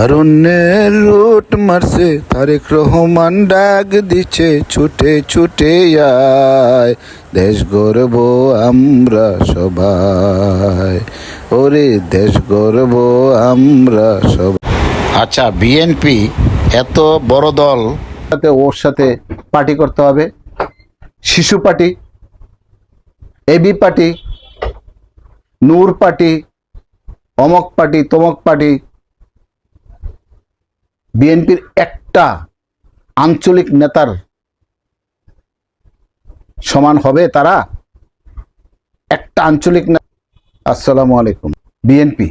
তারুণ্যের রুট মারছে তারেক রহমান ডাক দিচ্ছে ছুটে ছুটে আয়। দেশ গর্ব আমরা সবাই। ওরে দেশ গর্ব আমরা সবাই। আচ্ছা বিএনপি এত বড় দল। সাথে ওর সাথে পার্টি করতে হবে। শিশু party AB party Nur party অমক পার্টি তমক পার্টি বিএনপির একটা আঞ্চলিক নেতার সমান হবে তারা? একটা আঞ্চলিক আসসালামু আলাইকুম। বিএনপি।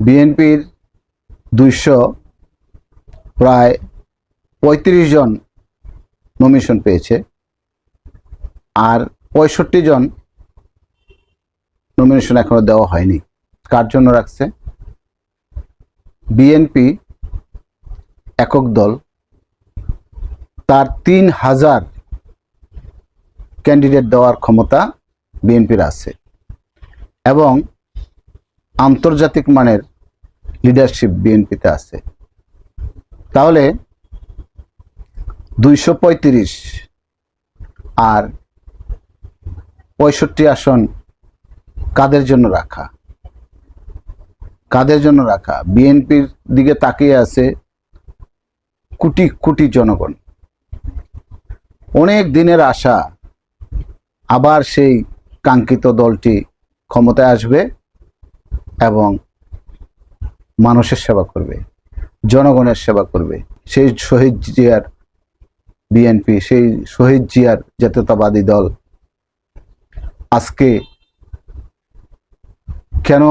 বিএনপির দুইশো প্রায় পঁয়ত্রিশ জন নমিশন পেয়েছে আর পঁয়ষট্টি জন নমিনেশন এখনও দেওয়া হয়নি। কার জন্য রাখছে? বিএনপি একক দল, তার তিন হাজার ক্যান্ডিডেট দেওয়ার ক্ষমতা বিএনপির আছে এবং আন্তর্জাতিক মানের লিডারশিপ বিএনপিতে আছে। তাহলে দুইশো পঁয়ত্রিশ আর পঁয়ষট্টি আসন কাদের জন্য রাখা? কাদের জন্য রাখা? বিএনপির দিকে তাকিয়ে আছে কোটি কোটি জনগণ। অনেক দিনের আশা আবার সেই কাঙ্ক্ষিত দলটি ক্ষমতায় আসবে এবং মানুষের সেবা করবে, জনগণের সেবা করবে। সেই শহীদ জিয়ার বিএনপি, সেই শহীদ জিয়ার জাতীয়তাবাদী দল আজকে কেন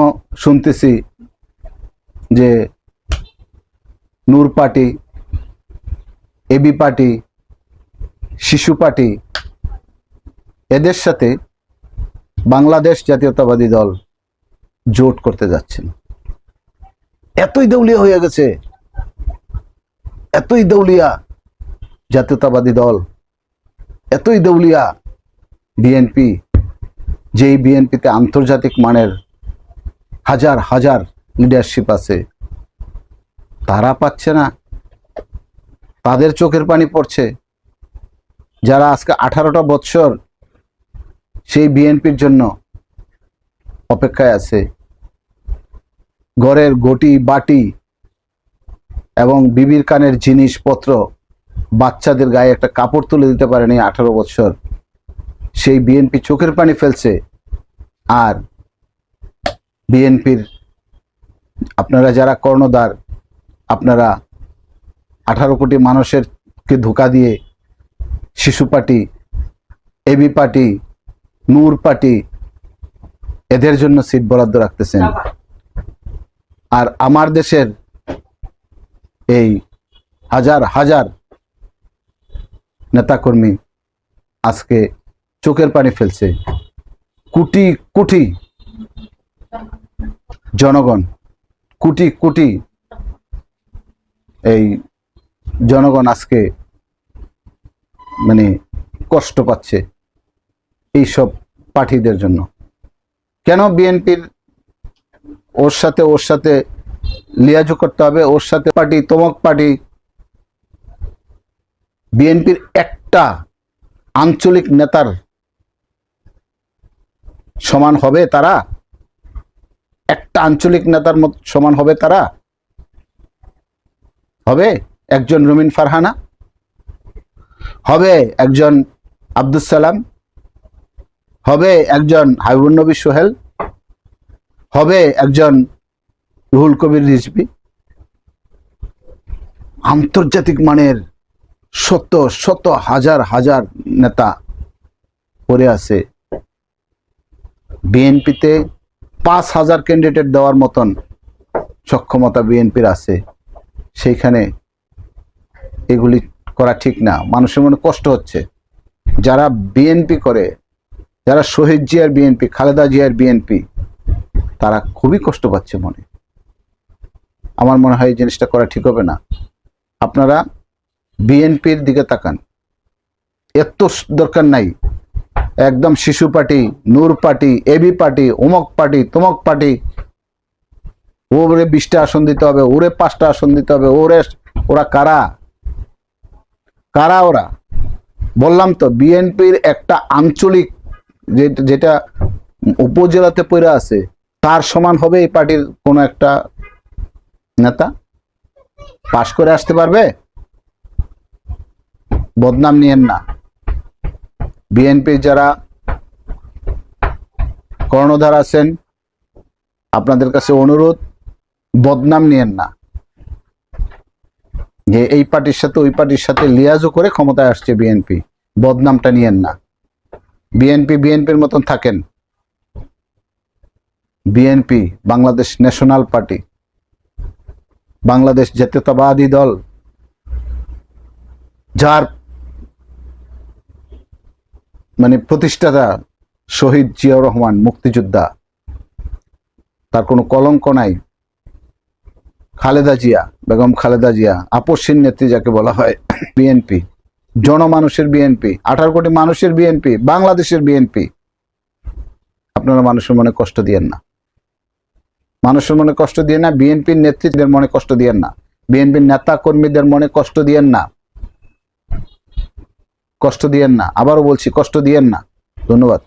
শুনতেছি যে নূর পার্টি এবি পার্টি, শিশু পার্টি, এদের সাথে বাংলাদেশ জাতীয়তাবাদী দল জোট করতে যাচ্ছেন এতই দৌলিয়া হয়ে গেছে, এতই দৌলিয়া জাতীয়তাবাদী দল, এতই দৌলিয়া বিএনপি, যেই বিএনপিতে আন্তর্জাতিক মানের হাজার হাজার লিডারশিপ আছে। তারা পাচ্ছে না। তাদের চোখের পানি পড়ছে। যারা আজকে আঠারোটা বৎসর সেই বিএনপির জন্য অপেক্ষায় আছে। ঘরের গটি বাটি এবং বিবির কানের জিনিসপত্র বাচ্চাদের গায়ে একটা কাপড় তুলে দিতে পারেনি আঠারো বছর সেই বিএনপি চোখের পানি ফেলছে। আর বিএনপির আপনারা যারা কর্ণধার আপনারা আঠারো কোটি মানুষের কে ধোকা দিয়ে শিশু party AB party Nur party এদের জন্য সিট বরাদ্দ রাখতেছেন। আর আমার দেশের এই হাজার হাজার নেতাকর্মী আজকে চোখের পানি ফেলছে। কোটি কোটি জনগণ কোটি কোটি এই জনগণ আজকে মানে কষ্ট পাচ্ছে এইসব পার্টিদের জন্য। কেন বিএনপির ওর সাথে ওর সাথে লিয়াজু করতে হবে? ওর সাথে পার্টি, তমক পার্টি। বিএনপির একটা আঞ্চলিক নেতার সমান হবে তারা? আঞ্চলিক নেতার মত সমান হবে তারা? হবে একজন রুমিন ফারহানা? হবে একজন আব্দুল সালাম? হবে একজন হাবিবুল নবী সোহেল? হবে একজন রুহুল কবির রিজবি আন্তর্জাতিক মানের শত শত, হাজার হাজার নেতা পড়ে আছে। বিএনপিতে পাঁচ হাজার ক্যান্ডিডেট দেওয়ার মতন সক্ষমতা বিএনপির আছে। সেইখানে এগুলি করা ঠিক না। মানুষের মনে কষ্ট হচ্ছে। যারা বিএনপি করে, যারা শহীদ জিয়ার বিএনপি, খালেদা জিয়ার বিএনপি, তারা খুবই কষ্ট পাচ্ছে মনে। আমার মনে হয় এই জিনিসটা করা ঠিক হবে না। আপনারা বিএনপির দিকে তাকান। এত দরকার নাই। একদম শিশু party, Nur party AB party অমক পার্টি, তমক পার্টি। ওরে বিশটা আসন দিতে হবে, ওরে পাঁচটা আসন দিতে হবে, ওরে ওরা কারা? কারা ওরা? বললাম তো, বিএনপির একটা আঞ্চলিক যেটা উপজেলাতে পড়ে আছে, তার সমান হবে এই পার্টির কোনো একটা নেতা? পাশ করে আসতে পারবে? বদনাম নিয়েন না। বিএনপির যারা কর্ণধার আছেন, আপনাদের কাছে অনুরোধ, বদনাম নিয়েন না। যে এই পার্টির সাথে, ওই পার্টির সাথে লিয়াজও করে ক্ষমতায় আসছে বিএনপি, বদনামটা নিয়েন না। বিএনপি বিএনপির মতন থাকেন। BNP, Bangladesh national party, Bangladesh জাতীয়তাবাদী দল, যার মানে প্রতিষ্ঠাতা শহীদ জিয়াউর রহমান, মুক্তিযোদ্ধা। তার কোনো কলঙ্ক নাই। খালেদা জিয়া, বেগম খালেদা জিয়া, আপসীন নেত্রী যাকে বলা হয়, বিএনপি। জনমানুষের বিএনপি, আঠারো কোটি মানুষের বিএনপি, বাংলাদেশের বিএনপি। আপনারা মানুষের মনে কষ্ট দিয়েন না। মানুষের মনে কষ্ট দিয়ে না, বিএনপির নেতৃত্বের মনে কষ্ট দিয়েন না। বিএনপির নেতা কর্মীদের মনে কষ্ট দিয়েন না। কষ্ট দিয়েন না। আবারও বলছি কষ্ট দিয়েন না। ধন্যবাদ।